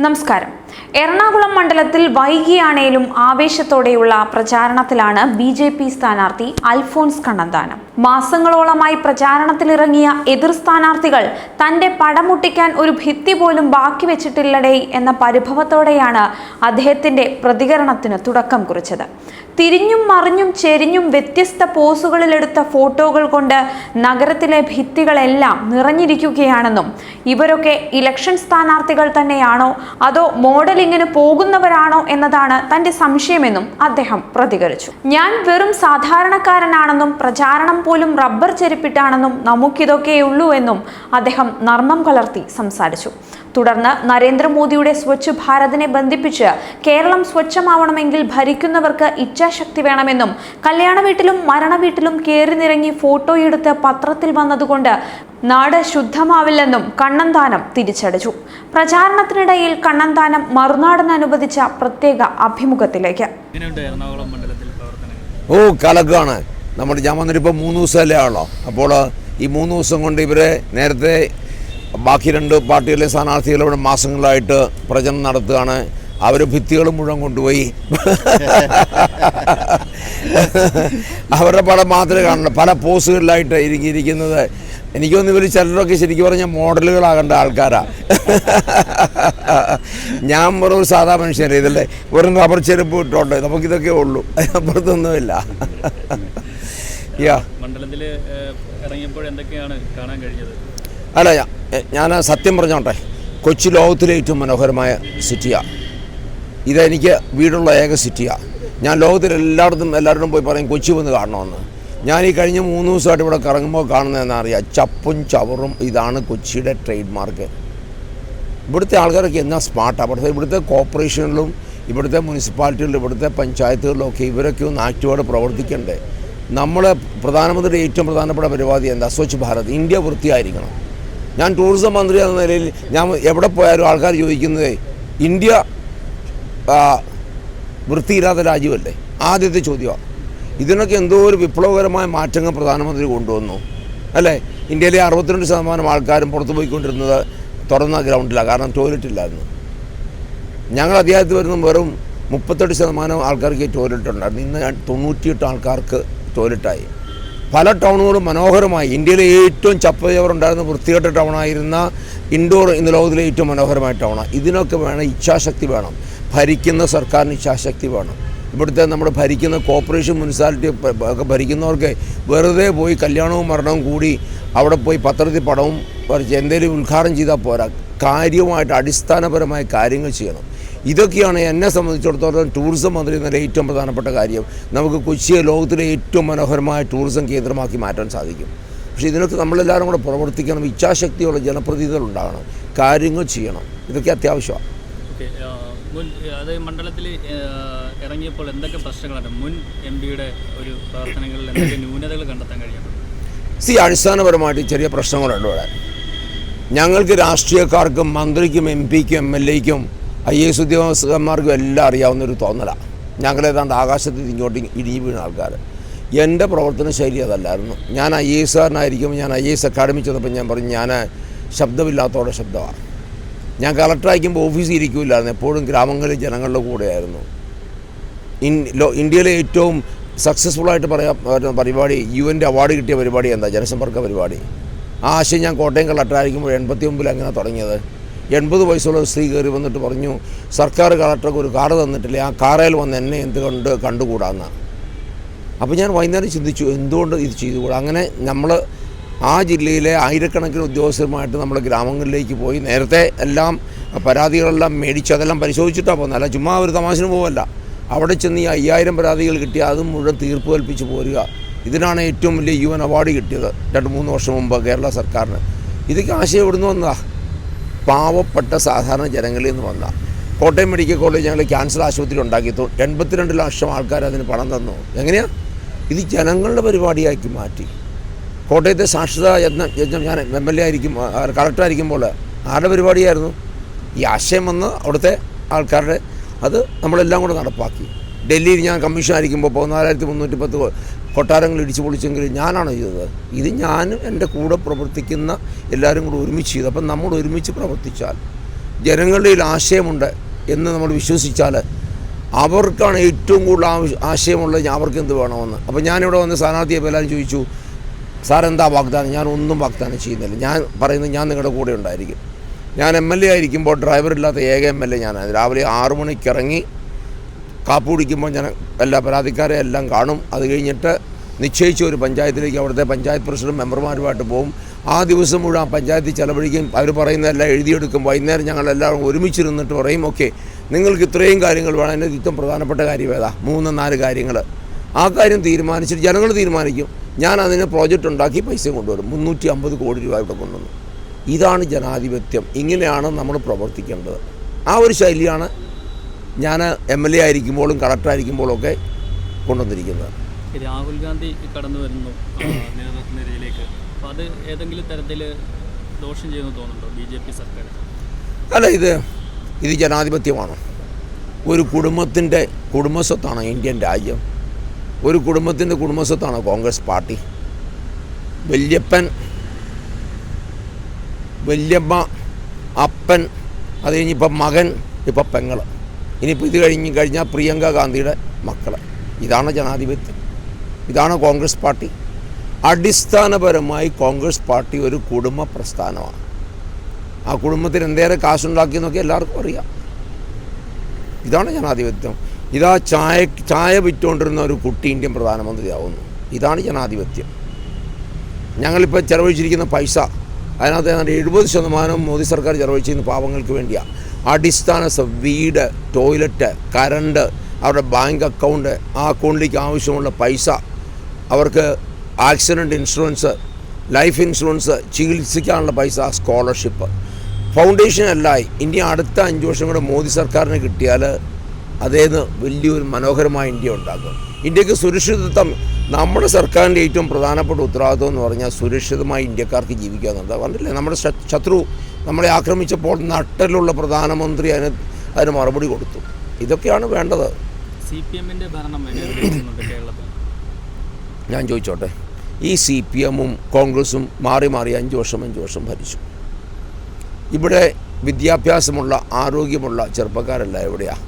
നമസ്കാരം. എറണാകുളം മണ്ഡലത്തിൽ വൈകിയാണേലും ആവേശത്തോടെയുള്ള പ്രചാരണത്തിലാണ് ബി ജെ പി സ്ഥാനാർത്ഥി അൽഫോൺസ് കണ്ണന്താനം. മാസങ്ങളോളമായി പ്രചാരണത്തിലിറങ്ങിയ എതിർ സ്ഥാനാർത്ഥികൾ തന്റെ പടമുട്ടിക്കാൻ ഒരു ഭിത്തി പോലും ബാക്കി വെച്ചിട്ടില്ലടേ എന്ന പരിഭവത്തോടെയാണ് അദ്ദേഹത്തിന്റെ പ്രതികരണത്തിന് തുടക്കം കുറിച്ചത്. തിരിഞ്ഞും മറിഞ്ഞും ചെരിഞ്ഞും വ്യത്യസ്ത പോസുകളിലെടുത്ത ഫോട്ടോകൾ കൊണ്ട് നഗരത്തിലെ ഭിത്തികളെല്ലാം നിറഞ്ഞിരിക്കുകയാണെന്നും ഇവരൊക്കെ ഇലക്ഷൻ സ്ഥാനാർത്ഥികൾ തന്നെയാണോ അതോ മോഡലിങ്ങിന് പോകുന്നവരാണോ എന്നതാണ് തന്റെ സംശയമെന്നും അദ്ദേഹം പ്രതികരിച്ചു. ഞാൻ വെറും സാധാരണക്കാരനാണെന്നും പ്രചാരണം പോലും റബ്ബർ ചെരുപ്പിട്ടാണെന്നും നമുക്കിതൊക്കെയുള്ളൂ എന്നും അദ്ദേഹം നർമ്മം കലർത്തി സംസാരിച്ചു. തുടർന്ന് നരേന്ദ്രമോദിയുടെ സ്വച്ഛ് ഭാരതിനെ ബന്ധിപ്പിച്ച് കേരളം സ്വച്ഛമാവണമെങ്കിൽ ഭരിക്കുന്നവർക്ക് ഇച്ഛാശക്തി വേണമെന്നും കല്യാണ വീട്ടിലും മരണ വീട്ടിലും കയറി നിറങ്ങി ഫോട്ടോയെടുത്ത് പത്രത്തിൽ വന്നതുകൊണ്ട് നാട് ശുദ്ധമാവില്ലെന്നും കണ്ണന്താനം തിരിച്ചടിച്ചു. പ്രചാരണത്തിനിടയിൽ കണ്ണന്താനം മറുനാടൻ അനുവദിച്ച പ്രത്യേക അഭിമുഖത്തിലേക്ക്. എങ്ങനെയുണ്ട് എറണാകുളം മണ്ഡലത്തിൽ പ്രവർത്തനങ്ങൾ? ഓ കലക്കാണ്. നമ്മുടെ ഞാൻ വന്നിട്ടിപ്പോൾ മൂന്ന് ദിവസമല്ലേ ആണല്ലോ അപ്പോൾ ഈ മൂന്ന് ദിവസം കൊണ്ട് ഇവരെ നേരത്തെ ബാക്കി രണ്ട് പാർട്ടികളിലെ സ്ഥാനാർത്ഥികൾ ഇവിടെ മാസങ്ങളായിട്ട് പ്രചരണം നടത്തുകയാണ്. അവർ ഭിത്തികൾ മുഴുവൻ കൊണ്ടുപോയി. അവരുടെ പടം മാത്രമേ കാണുള്ളൂ. പല പോസുകളിലായിട്ട് ഇരിക്കുന്നത്. എനിക്ക് തോന്നുന്നു ഇവർ ചിലരൊക്കെ ശരിക്കും പറഞ്ഞാൽ മോഡലുകളാകേണ്ട ആൾക്കാരാ. ഞാൻ വെറും ഒരു സാധാ മനുഷ്യരെ ഇതല്ലേ? വെറും റബ്ബർ ചെരുപ്പ് ഇട്ടോണ്ട് നമുക്കിതൊക്കെ ഉള്ളൂ. അതിനപ്പുറത്തൊന്നുമില്ല യാ. മണ്ഡലത്തിൽ ഇറങ്ങിയപ്പോൾ എന്തൊക്കെയാണ് കാണാൻ കഴിഞ്ഞത്? അല്ല ഞാൻ സത്യം പറഞ്ഞോട്ടെ. കൊച്ചി ലോകത്തിലെ ഏറ്റവും മനോഹരമായ സിറ്റിയാണ് ഇതെനിക്ക് വീടുള്ള ഏക സിറ്റിയാണ് ഞാൻ ലോകത്തിൽ എല്ലായിടത്തും എല്ലാവരോടും പോയി പറയും കൊച്ചി വന്ന് കാണണമെന്ന്. ഞാൻ ഈ കഴിഞ്ഞ മൂന്ന് ദിവസമായിട്ട് ഇവിടെ കറങ്ങുമ്പോൾ കാണുന്നതെന്ന് അറിയാം. ചപ്പും ചവറും ഇതാണ് കൊച്ചിയുടെ ട്രേഡ് മാർക്ക്. ഇവിടുത്തെ ആൾക്കാരൊക്കെ എന്നാ സ്മാർട്ടാണ് അവിടുത്തെ ഇവിടുത്തെ കോർപ്പറേഷനിലും ഇവിടുത്തെ മുനിസിപ്പാലിറ്റികളിലും ഇവിടുത്തെ പഞ്ചായത്തുകളിലും ഒക്കെ ഇവരൊക്കെ ഒന്ന് ആക്റ്റീവായിട്ട് പ്രവർത്തിക്കണ്ടേ. നമ്മൾ പ്രധാനമന്ത്രിയുടെ ഏറ്റവും പ്രധാനപ്പെട്ട പരിപാടി എന്താ? സ്വച്ഛ് ഭാരത്. ഇന്ത്യ വൃത്തിയായിരിക്കണം. ഞാൻ ടൂറിസം മന്ത്രി എന്ന നിലയിൽ ഞാൻ എവിടെ പോയാലും ആൾക്കാർ ചോദിക്കുന്നത് ഇന്ത്യ വൃത്തിയില്ലാത്ത രാജ്യമല്ലേ? ആദ്യത്തെ ചോദ്യമാണ്. ഇതിനൊക്കെ എന്തോ ഒരു വിപ്ലവകരമായ മാറ്റങ്ങൾ പ്രധാനമന്ത്രി കൊണ്ടുവന്നു. അല്ലേ? ഇന്ത്യയിലെ അറുപത്തിരണ്ട് ശതമാനം ആൾക്കാരും പുറത്തു പോയിക്കൊണ്ടിരുന്നത് തുറന്ന ഗ്രൗണ്ടിലാണ്. കാരണം ടോയ്ലറ്റ് ഇല്ലായിരുന്നു. ഞങ്ങൾ അധികാരത്തിൽ വരുന്ന വെറും മുപ്പത്തെട്ട് ശതമാനം ആൾക്കാർക്ക് ടോയ്ലറ്റ് ഉണ്ടായിരുന്നു. ഇന്ന് തൊണ്ണൂറ്റിയെട്ട് ആൾക്കാർക്ക് ടോയ്ലറ്റായി പല ടൗണുകളും മനോഹരമായി. ഇന്ത്യയിലെ ഏറ്റവും ചപ്പചവറുണ്ടായിരുന്ന വൃത്തികെട്ട ടൗണായിരുന്ന ഇൻഡോർ ഇന്ന് ലോകത്തിലെ ഏറ്റവും മനോഹരമായ ടൗണാണ് ഇതിനൊക്കെ വേണം ഇച്ഛാശക്തി വേണം. ഭരിക്കുന്ന സർക്കാരിന് ഇച്ഛാശക്തി വേണം. ഇവിടുത്തെ നമ്മുടെ ഭരിക്കുന്ന കോർപ്പറേഷൻ മുനിസിപ്പാലിറ്റി ഒക്കെ ഭരിക്കുന്നവർക്ക് വെറുതെ പോയി കല്യാണവും മരണവും കൂടി അവിടെ പോയി പത്രത്തിൽ പടവും എന്തെങ്കിലും ഉദ്ഘാടനം ചെയ്താൽ പോരാ. കാര്യമായിട്ട് അടിസ്ഥാനപരമായ കാര്യങ്ങൾ ചെയ്യണം. ഇതൊക്കെയാണ് എന്നെ സംബന്ധിച്ചിടത്തോളം ടൂറിസം മന്ത്രി എന്ന ഏറ്റവും പ്രധാനപ്പെട്ട കാര്യം. നമുക്ക് കൊച്ചിയെ ലോകത്തിലെ ഏറ്റവും മനോഹരമായ ടൂറിസം കേന്ദ്രമാക്കി മാറ്റാൻ സാധിക്കും. പക്ഷേ ഇതിനൊക്കെ നമ്മളെല്ലാവരും കൂടെ പ്രവർത്തിക്കണം. ഇച്ഛാശക്തിയുള്ള ജനപ്രതിനിധികൾ ഉണ്ടാകണം. കാര്യങ്ങൾ ചെയ്യണം. ഇതൊക്കെ അത്യാവശ്യമാണ്. മണ്ഡലത്തിൽ ഇറങ്ങിയപ്പോൾ എന്തൊക്കെ പ്രശ്നങ്ങളാണ്? മുൻ എം പിയുടെ ഒരു പ്രവർത്തനങ്ങളിൽ എന്തൊക്കെ ന്യൂനതകൾ കണ്ടെത്താൻ കഴിയും സി അടിസ്ഥാനപരമായിട്ട് ചെറിയ പ്രശ്നങ്ങളുണ്ട് ഇവിടെ. ഞങ്ങൾക്ക് രാഷ്ട്രീയക്കാർക്കും മന്ത്രിക്കും എം പിക്കും എം എൽ എക്കും ഐ എസ് ഉദ്യോഗസ്ഥന്മാർക്കും എല്ലാം അറിയാവുന്നൊരു തോന്നലാണ് ഞങ്ങളേതാണ്ട് ആകാശത്ത് ഇങ്ങോട്ട് ഇടിഞ്ഞു വീണ ആൾക്കാർ എന്റെ പ്രവർത്തന ശൈലി അതല്ലായിരുന്നു. ഞാൻ ഐ എ എസ്സുകാരനായിരിക്കുമ്പോൾ ഞാൻ ഐ എ എസ് അക്കാഡമി ചെന്നപ്പോൾ ഞാൻ പറഞ്ഞു ഞാൻ ശബ്ദമില്ലാത്തവരുടെ ശബ്ദമാണ് ഞാൻ കളക്ടറായിരിക്കുമ്പോൾ ഓഫീസിൽ ഇരിക്കില്ലായിരുന്നു. എപ്പോഴും ഗ്രാമങ്ങളിലെ ജനങ്ങളുടെ കൂടെയായിരുന്നു. ഇൻ ഇന്ത്യയിലെ ഏറ്റവും സക്സസ്ഫുൾ ആയിട്ട് പറയാൻ പറ്റുന്ന പരിപാടി യു എന്റെ അവാർഡ് കിട്ടിയ പരിപാടി എന്താ? ജനസമ്പർക്ക പരിപാടി. ആ ആശയം ഞാൻ കോട്ടയം കളക്ടറായിരിക്കുമ്പോൾ എൺപത്തി ഒമ്പതിൽ അങ്ങനെ തുടങ്ങിയത്. എൺപത് വയസ്സുള്ള സ്ത്രീ കയറി വന്നിട്ട് പറഞ്ഞു സർക്കാർ കളക്ടർക്ക് ഒരു കാറ് തന്നിട്ടില്ല ആ കാറയിൽ വന്ന് എന്നെ എന്തുകൊണ്ട് കണ്ടുകൂടാന്ന്? അപ്പോൾ ഞാൻ വൈകുന്നേരം ചിന്തിച്ചു എന്തുകൊണ്ട് ഇത് ചെയ്തുകൂടാ? അങ്ങനെ നമ്മൾ ആ ജില്ലയിലെ ആയിരക്കണക്കിന് ഉദ്യോഗസ്ഥരുമായിട്ട് നമ്മൾ ഗ്രാമങ്ങളിലേക്ക് പോയി നേരത്തെ എല്ലാം പരാതികളെല്ലാം മേടിച്ച് അതെല്ലാം പരിശോധിച്ചിട്ടാണ് പോകുന്നത് അല്ല ചുമ്മാ ഒരു തമാശന് പോവല്ല. അവിടെ ചെന്ന് ഈ അയ്യായിരം പരാതികൾ കിട്ടി അതും മുഴുവൻ തീർപ്പ് കൽപ്പിച്ച് പോരുക. ഇതിനാണ് ഏറ്റവും വലിയ യു എൻ അവാർഡ് കിട്ടിയത് രണ്ട് മൂന്ന് വർഷം മുമ്പ് കേരള സർക്കാരിന്. ഇതൊക്കെ ആശയം എവിടുന്ന് വന്നതാ. പാവപ്പെട്ട സാധാരണ ജനങ്ങളിൽ നിന്ന് വന്ന. കോട്ടയം മെഡിക്കൽ കോളേജ് ഞങ്ങൾ ക്യാൻസർ ആശുപത്രി ഉണ്ടാക്കി എൺപത്തിരണ്ട് ലക്ഷം ആൾക്കാർ അതിന് പണം തന്നു. എങ്ങനെയാ? ഇത് ജനങ്ങളുടെ പരിപാടിയാക്കി മാറ്റി. കോട്ടയത്തെ സാക്ഷരതാ യജ്ഞം യജ്ഞം ഞാൻ എം എൽ എ ആയിരിക്കും കളക്ടറായിരിക്കുമ്പോൾ ആരുടെ പരിപാടിയായിരുന്നു? ഈ ആശയം വന്ന് അവിടുത്തെ ആൾക്കാരുടെ അത് നമ്മളെല്ലാം കൂടെ നടപ്പാക്കി. ഡൽഹിയിൽ ഞാൻ കമ്മീഷൻ ആയിരിക്കുമ്പോൾ പതിനാലായിരത്തി മുന്നൂറ്റി പത്ത് കൊട്ടാരങ്ങൾ ഇടിച്ചു പൊളിച്ചെങ്കിൽ ഞാനാണ് ചെയ്തത്? ഇത് ഞാനും എന്റെ കൂടെ പ്രവർത്തിക്കുന്ന എല്ലാവരും കൂടെ ഒരുമിച്ച് ചെയ്തു. അപ്പം നമ്മൾ ഒരുമിച്ച് പ്രവർത്തിച്ചാൽ ജനങ്ങളുടെ ആശയമുണ്ട് എന്ന് നമ്മൾ വിശ്വസിച്ചാൽ അവർക്കാണ് ഏറ്റവും കൂടുതൽ ആവശ്യ ആശയമുള്ളത് അവർക്ക് എന്ത് വേണമെന്ന്. അപ്പോൾ ഞാനിവിടെ വന്ന് സ്ഥാനാർത്ഥിയെ എല്ലാവരും ചോദിച്ചു സാർ എന്താ വാഗ്ദാനം? ഞാൻ ഒന്നും വാഗ്ദാനം ചെയ്യുന്നില്ല. ഞാൻ പറയുന്നത് ഞാൻ നിങ്ങളുടെ കൂടെ ഉണ്ടായിരിക്കും. ഞാൻ എം എൽ എ ആയിരിക്കുമ്പോൾ ഡ്രൈവർ ഇല്ലാത്ത ഏക എം എൽ എ ഞാനാണ്. രാവിലെ ആറു മണിക്ക് ഇറങ്ങി കാപ്പ് കുടിക്കുമ്പോൾ ഞാൻ എല്ലാ പരാതിക്കാരെ എല്ലാം കാണും. അത് കഴിഞ്ഞിട്ട് നിശ്ചയിച്ച ഒരു പഞ്ചായത്തിലേക്ക് അവിടുത്തെ പഞ്ചായത്ത് പ്രസിഡന്റ് മെമ്പർമാരുമായിട്ട് പോകും ആ ദിവസം മുഴുവൻ പഞ്ചായത്തിൽ ചെലവഴിക്കും. അവർ പറയുന്നതെല്ലാം എഴുതിയെടുക്കും. വൈകുന്നേരം ഞങ്ങളെല്ലാവരും ഒരുമിച്ചിരുന്നിട്ട് പറയും ഓക്കെ നിങ്ങൾക്ക് ഇത്രയും കാര്യങ്ങൾ വേണം. എന്റെ ഏറ്റവും പ്രധാനപ്പെട്ട കാര്യം ഏതാ? മൂന്ന് നാല് കാര്യങ്ങൾ. ആ കാര്യം തീരുമാനിച്ചിട്ട് ജനങ്ങൾ തീരുമാനിക്കും. ഞാൻ അതിന് പ്രോജക്റ്റ് ഉണ്ടാക്കി പൈസ കൊണ്ടുവരും. മുന്നൂറ്റി അമ്പത് കോടി രൂപ ഇവിടെ കൊണ്ടുവന്നു. ഇതാണ് ജനാധിപത്യം. ഇങ്ങനെയാണ് നമ്മൾ പ്രവർത്തിക്കേണ്ടത്. ആ ഒരു ശൈലിയാണ് ഞാൻ എം എൽ എ ആയിരിക്കുമ്പോഴും കളക്ടറായിരിക്കുമ്പോഴും ഒക്കെ കൊണ്ടുവന്നിരിക്കുന്നത്. രാഹുൽ ഗാന്ധി കടന്നു വരുന്നു അപ്പോൾ അത് ഏതെങ്കിലും തരത്തിൽ ദോഷം ചെയ്യുന്നു തോന്നുന്നുണ്ടോ ബി ജെ പി സർക്കാർ അല്ല ഇത് ഇത് ജനാധിപത്യമാണ്. ഒരു കുടുംബത്തിന്റെ കുടുംബസ്വത്താണ് ഇന്ത്യൻ രാജ്യം. ഒരു കുടുംബത്തിന്റെ കുടുംബസ്വത്താണ് കോൺഗ്രസ് പാർട്ടി. വല്യപ്പൻ വല്യമ്മ അപ്പൻ അത് കഴിഞ്ഞിപ്പം മകൻ ഇപ്പം പെങ്ങൾ ഇനിയിപ്പോൾ ഇത് കഴിഞ്ഞ് കഴിഞ്ഞാൽ പ്രിയങ്ക ഗാന്ധിയുടെ മക്കൾ ഇതാണ് ജനാധിപത്യം. ഇതാണ് കോൺഗ്രസ് പാർട്ടി. അടിസ്ഥാനപരമായി കോൺഗ്രസ് പാർട്ടി ഒരു കുടുംബ പ്രസ്ഥാനമാണ്. ആ കുടുംബത്തിന് എന്തേറെ കാശുണ്ടാക്കി കാശുണ്ടാക്കിയെന്നൊക്കെ എല്ലാവർക്കും അറിയാം. ഇതാണ് ജനാധിപത്യം. ഇതാ ചായ ചായ വിറ്റുകൊണ്ടിരുന്ന ഒരു കുട്ടി ഇന്ത്യൻ പ്രധാനമന്ത്രിയാവുന്നു. ഇതാണ് ജനാധിപത്യം. ഞങ്ങളിപ്പോൾ ചെലവഴിച്ചിരിക്കുന്ന പൈസ അതിനകത്ത് ഏതാണ്ട് എഴുപത് ശതമാനം മോദി സർക്കാർ ചെലവഴിച്ചിരുന്ന പാവങ്ങൾക്ക് വേണ്ടിയാണ് അടിസ്ഥാന വീട് ടോയ്ലറ്റ് കറണ്ട് അവരുടെ ബാങ്ക് അക്കൗണ്ട് ആ അക്കൗണ്ടിലേക്ക് ആവശ്യമുള്ള പൈസ അവർക്ക് ആക്സിഡന്റ് ഇൻഷുറൻസ് ലൈഫ് ഇൻഷുറൻസ് ചികിത്സിക്കാനുള്ള പൈസ സ്കോളർഷിപ്പ് ഫൗണ്ടേഷൻ അല്ലായി ഇനി അടുത്ത അഞ്ച് വർഷം കൂടെ മോദി സർക്കാരിന് കിട്ടിയാൽ അതേന്ന് വലിയൊരു മനോഹരമായ ഇന്ത്യ ഉണ്ടാക്കും ഇന്ത്യയ്ക്ക് സുരക്ഷിതത്വം നമ്മുടെ സർക്കാരിന്റെ ഏറ്റവും പ്രധാനപ്പെട്ട ഉത്തരവാദിത്വം എന്ന് പറഞ്ഞാൽ സുരക്ഷിതമായി ഇന്ത്യക്കാർക്ക് ജീവിക്കുക എന്നുള്ളത് പറഞ്ഞില്ലേ? നമ്മുടെ ശത്രു നമ്മളെ ആക്രമിച്ചപ്പോൾ നട്ടലുള്ള പ്രധാനമന്ത്രി അതിന് അതിന് മറുപടി കൊടുത്തു. ഇതൊക്കെയാണ് വേണ്ടത്. സി പി എമ്മിന്റെ ഭരണം ഞാൻ ചോദിച്ചോട്ടെ. ഈ സി പി എമ്മും കോൺഗ്രസും മാറി മാറി അഞ്ച് വർഷം അഞ്ച് വർഷം ഭരിച്ചു. ഇവിടെ വിദ്യാഭ്യാസമുള്ള ആരോഗ്യമുള്ള ചെറുപ്പക്കാരല്ല എവിടെയാണ്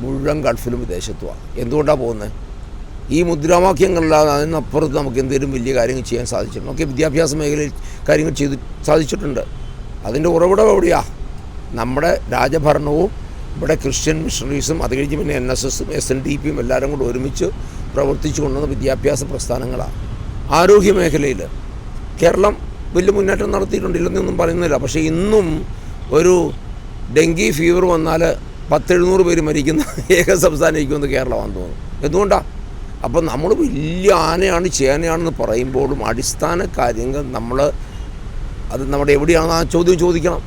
മുഴുവൻ ഗൾഫിലും വിദേശത്തുമാണ് എന്തുകൊണ്ടാണ് പോകുന്നത് ഈ മുദ്രാവാക്യങ്ങളില്ലാതെ അതിനപ്പുറത്ത് നമുക്ക് എന്തെങ്കിലും വലിയ കാര്യങ്ങൾ ചെയ്യാൻ സാധിച്ചിട്ടുണ്ട്? ഒക്കെ വിദ്യാഭ്യാസ മേഖലയിൽ കാര്യങ്ങൾ ചെയ്ത് സാധിച്ചിട്ടുണ്ട്. അതിന്റെ ഉറവിടം എവിടെയാണ് നമ്മുടെ രാജഭരണവും ഇവിടെ ക്രിസ്ത്യൻ മിഷണറീസും അത് കഴിഞ്ഞ് പിന്നെ എൻ എസ് എസും എസ് എൻ ഡി പിയും എല്ലാവരും കൂടെ ഒരുമിച്ച് പ്രവർത്തിച്ചു കൊണ്ടുവന്ന വിദ്യാഭ്യാസ പ്രസ്ഥാനങ്ങളാണ് ആരോഗ്യ മേഖലയിൽ കേരളം വലിയ മുന്നേറ്റം നടത്തിയിട്ടുണ്ട് ഇല്ലെന്നൊന്നും പറയുന്നില്ല. പക്ഷേ ഇന്നും ഒരു ഡെങ്കി ഫീവർ വന്നാൽ പത്തെഴുന്നൂറ് പേര് മരിക്കുന്ന ഏക സംസ്ഥാനം ഇരിക്കുമെന്ന് കേരളമാണെന്ന് തോന്നുന്നു. എന്തുകൊണ്ടാണ് അപ്പം നമ്മൾ വലിയ ആനയാണ് ചേനയാണെന്ന് പറയുമ്പോഴും അടിസ്ഥാന കാര്യങ്ങൾ നമ്മൾ അത് നമ്മുടെ എവിടെയാണ് ആ ചോദ്യം ചോദിക്കണം.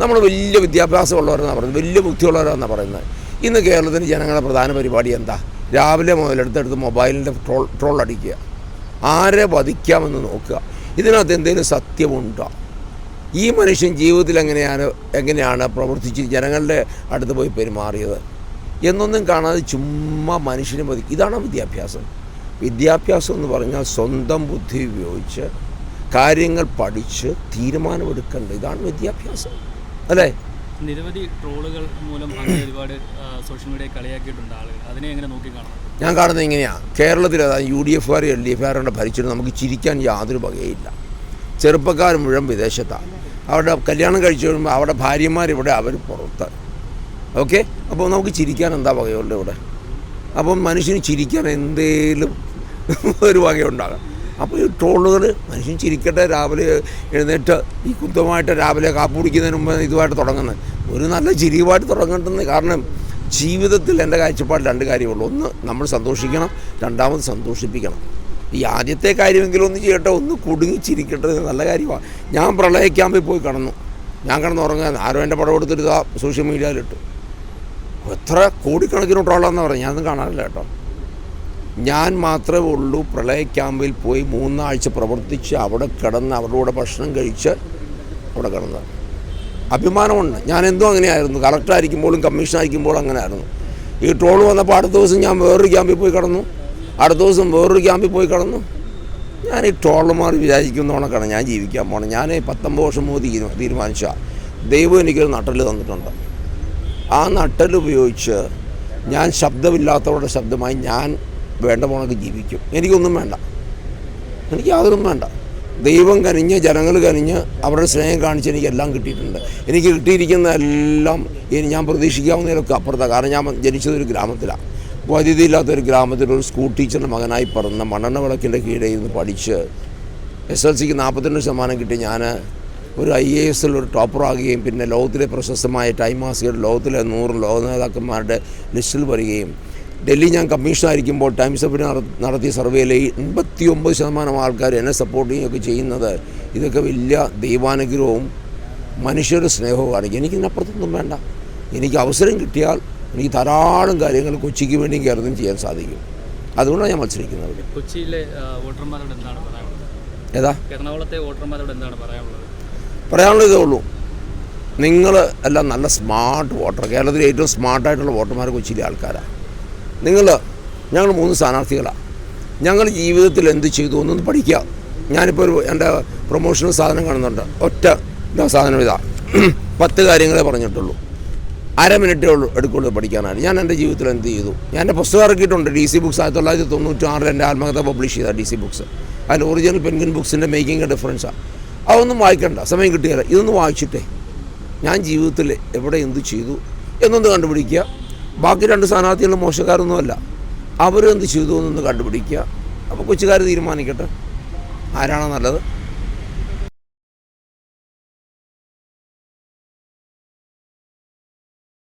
നമ്മൾ വലിയ വിദ്യാഭ്യാസമുള്ളവരെന്നാണ് പറയുന്നത് വലിയ ബുദ്ധിയുള്ളവരാണെന്നാണ് പറയുന്നത്. ഇന്ന് കേരളത്തിന് ജനങ്ങളുടെ പ്രധാന പരിപാടി എന്താ? രാവിലെ മുതൽ എടുത്തെടുത്ത് മൊബൈലിന്റെ ട്രോൾ ട്രോൾ അടിക്കുക. ആരെ വധിക്കാമെന്ന് നോക്കുക. ഇതിനകത്ത് എന്തെങ്കിലും സത്യമുണ്ടോ? ഈ മനുഷ്യൻ ജീവിതത്തിൽ എങ്ങനെയാണ് എങ്ങനെയാണ് പ്രവർത്തിച്ച് ജനങ്ങളുടെ അടുത്ത് പോയി പെരുമാറിയത്? എന്നൊന്നും കാണാതെ ചുമ്മാ മനുഷ്യനെ മതി ഇതാണ് വിദ്യാഭ്യാസം. വിദ്യാഭ്യാസം എന്ന് പറഞ്ഞാൽ സ്വന്തം ബുദ്ധി ഉപയോഗിച്ച് കാര്യങ്ങൾ പഠിച്ച് തീരുമാനമെടുക്കേണ്ടത്. ഇതാണ് വിദ്യാഭ്യാസം. അല്ലേ? നിരവധി ട്രോളുകൾ മൂലം ഒരുപാട് സോഷ്യൽ മീഡിയ കളിയാക്കിയിട്ടുണ്ട് ആളുകൾ. അതിനെ എങ്ങനെ നോക്കി കാണാം ഞാൻ കാണുന്നത് ഇങ്ങനെയാണ് കേരളത്തിൽ അതായത് യു ഡി എഫുകാർ എൽ ഡി എഫുകാരുടെ ഭരിച്ചിട്ട് നമുക്ക് ചിരിക്കാൻ യാതൊരു വകയില്ല. ചെറുപ്പക്കാർ മുഴുവൻ വിദേശത്താണ് അവരുടെ കല്യാണം കഴിച്ചു കഴിയുമ്പോൾ അവരുടെ ഭാര്യമാരിവിടെ അവർ പുറത്ത്. ഓക്കെ? അപ്പോൾ നമുക്ക് ചിരിക്കാൻ എന്താ വകയുണ്ട് ഇവിടെ? അപ്പം മനുഷ്യന് ചിരിക്കാൻ എന്തേലും ഒരു വകയുണ്ടാകാം. അപ്പോൾ ഈ ട്രോളുകൾ മനുഷ്യൻ ചിരിക്കട്ടെ രാവിലെ എഴുന്നേറ്റ് ഈ കുന്തമായിട്ട് രാവിലെ കാപ്പ് കുടിക്കുന്നതിന് മുമ്പ് ഇതുമായിട്ട് തുടങ്ങുന്നത്. ഒരു നല്ല ചിരിയുമായിട്ട് തുടങ്ങേണ്ടത് കാരണം ജീവിതത്തിൽ എന്റെ കാഴ്ചപ്പാട് രണ്ട് കാര്യമുള്ളൂ ഒന്ന് നമ്മൾ സന്തോഷിക്കണം. രണ്ടാമത് സന്തോഷിപ്പിക്കണം. ഈ ആദ്യത്തെ കാര്യമെങ്കിലും ഒന്ന് ചെയ്യട്ടെ ഒന്ന് കുടുങ്ങി ചിരിക്കട്ടെ ഇത് നല്ല കാര്യമാണ്. ഞാൻ പ്രളയ ക്യാമ്പിൽ പോയി കടന്നു. ഞാൻ കിടന്ന് ഉറങ്ങാൻ ആരോ എന്റെ പടം എടുത്തിട്ട് സോഷ്യൽ മീഡിയയിലിട്ടു. എത്ര കോടിക്കണക്കിന് ട്രോളാന്ന് പറഞ്ഞു ഞാനൊന്നും കാണാറില്ല കേട്ടോ. ഞാൻ മാത്രമേ ഉള്ളൂ. പ്രളയ ക്യാമ്പിൽ പോയി മൂന്നാഴ്ച പ്രവർത്തിച്ച് അവിടെ കിടന്ന് അവരുടെ കൂടെ ഭക്ഷണം കഴിച്ച് അവിടെ കിടന്നത് അഭിമാനമുണ്ട്. ഞാൻ എന്തോ അങ്ങനെയായിരുന്നു. കളക്ടറായിരിക്കുമ്പോഴും കമ്മീഷണറായിരിക്കുമ്പോഴും അങ്ങനെയായിരുന്നു. ഈ ട്രോൾ വന്നപ്പോൾ അടുത്ത ദിവസം ഞാൻ വേറൊരു ക്യാമ്പിൽ പോയി കിടന്നു. അടുത്ത ദിവസം വേറൊരു ക്യാമ്പിൽ പോയി കിടന്നു. ഞാൻ ഈ ട്രോളർമാർ വിചാരിക്കുന്ന കണക്കാണ് ഞാൻ ജീവിക്കാൻ പോകണം ഞാൻ പത്തൊമ്പത് വർഷം മുമ്പ് തീരു തീരുമാനിച്ച ദൈവം എനിക്കൊരു നട്ടൽ തന്നിട്ടുണ്ട്. ആ നട്ടൽ ഉപയോഗിച്ച് ഞാൻ ശബ്ദമില്ലാത്തവരുടെ ശബ്ദമായി ഞാൻ വേണ്ട പോണക്ക് ജീവിക്കും. എനിക്കൊന്നും വേണ്ട. എനിക്ക് യാതൊന്നും വേണ്ട. ദൈവം കനിഞ്ഞ് ജനങ്ങൾ കനിഞ്ഞ് അവരുടെ സ്നേഹം കാണിച്ച് എനിക്ക് എല്ലാം കിട്ടിയിട്ടുണ്ട്. എനിക്ക് കിട്ടിയിരിക്കുന്ന എല്ലാം ഇനി ഞാൻ പ്രതീക്ഷിക്കാവുന്നതിലൊക്കെ അപ്പുറത്താണ്. കാരണം ഞാൻ ജനിച്ചതൊരു ഗ്രാമത്തിലാണ്. വൈദ്യുതി ഇല്ലാത്തൊരു ഗ്രാമത്തിൽ ഒരു സ്കൂൾ ടീച്ചറിന്റെ മകനായി പറഞ്ഞ മണ്ണെണ്ണ വിളക്കിന്റെ കീഴിൽ ഇരുന്ന് പഠിച്ച് എസ് എൽ സിക്ക് നാൽപ്പത്തിരണ്ട് ശതമാനം കിട്ടി. ഞാൻ ഒരു ഐ എ എസിൽ ഒരു ടോപ്പറാകുകയും പിന്നെ ലോകത്തിലെ പ്രശസ്തമായ ടൈം മാസികയുടെ ലോകത്തിലെ നൂറ് ലോക നേതാക്കന്മാരുടെ ലിസ്റ്റിൽ വരികയും ഡൽഹി ഞാൻ കമ്മീഷണറായിരിക്കുമ്പോൾ ടൈംസ് ഓഫ് നടത്തിയ സർവേയിൽ എൺപത്തി ഒമ്പത് ശതമാനം ആൾക്കാർ എന്നെ സപ്പോർട്ട് ചെയ്യുകയൊക്കെ ചെയ്യുന്നത് ഇതൊക്കെ വലിയ ദൈവാനുഗ്രഹവും മനുഷ്യരുടെ സ്നേഹവും കാണിക്കും എനിക്കിതിനപ്പുറത്തൊന്നും വേണ്ട. എനിക്ക് അവസരം കിട്ടിയാൽ എനിക്ക് ധാരാളം കാര്യങ്ങൾ കൊച്ചിക്ക് വേണ്ടി കയറുന്നതും ചെയ്യാൻ സാധിക്കും. അതുകൊണ്ടാണ് ഞാൻ മത്സരിക്കുന്നത്. കൊച്ചിയിലെ വോട്ടർമാരോട് എന്താണ് പറയാനുള്ളത്? ഏതാ? എറണാകുളത്തെ വോട്ടർമാരോട് എന്താണ് പറയാനുള്ളത്? പറയാനുള്ളത് ഇതേ ഉള്ളൂ. നിങ്ങൾ എല്ലാം നല്ല സ്മാർട്ട് വോട്ടർ കേരളത്തിലെ ഏറ്റവും സ്മാർട്ടായിട്ടുള്ള വോട്ടർമാർ കൊച്ചിയിലെ ആൾക്കാരാണ് നിങ്ങൾ ഞങ്ങൾ മൂന്ന് സ്ഥാനാർത്ഥികളാണ് ഞങ്ങൾ ജീവിതത്തിൽ എന്ത് ചെയ്തു എന്നൊന്ന് പഠിക്കുക ഞാനിപ്പോൾ ഒരു എന്റെ പ്രൊമോഷണൽ സാധനം കാണുന്നുണ്ട്. ഒറ്റ സാധനം ഇതാ. പത്ത് കാര്യങ്ങളെ പറഞ്ഞിട്ടുള്ളൂ. അര മിനിറ്റേ ഉള്ളൂ എടുക്കുള്ളൂ പഠിക്കാനാണ് ഞാൻ എന്റെ ജീവിതത്തിൽ എന്ത് ചെയ്തു? ഞാൻ എന്റെ പുസ്തകം ഇറക്കിയിട്ടുണ്ട്. ഡി സി ബുക്സ് ആയിരത്തി തൊള്ളായിരത്തി തൊണ്ണൂറ്റാറിൽ എന്റെ ആത്മകഥ പബ്ലിഷ് ചെയ്ത ഡി സി ബുക്സ്. അതിൽ ഒറിജിനൽ പെൻഗിൻ ബുക്സിന്റെ മേക്കിംഗ് ഡിഫറൻസാണ് അതൊന്നും വായിക്കണ്ട. സമയം കിട്ടിയാൽ ഇതൊന്ന് വായിച്ചിട്ടേ. ഞാൻ ജീവിതത്തിൽ എവിടെ എന്ത് ചെയ്തു? എന്നൊന്ന് കണ്ടുപിടിക്കുക. ബാക്കി രണ്ട് സ്ഥാനാർത്ഥികളും മോശക്കാരൊന്നുമല്ല. അവരെന്ത് ചെയ്തു എന്നൊന്ന് കണ്ടുപിടിക്കുക. അപ്പോൾ കൊച്ചുകാർ തീരുമാനിക്കട്ടെ. ആരാണോ നല്ലത്?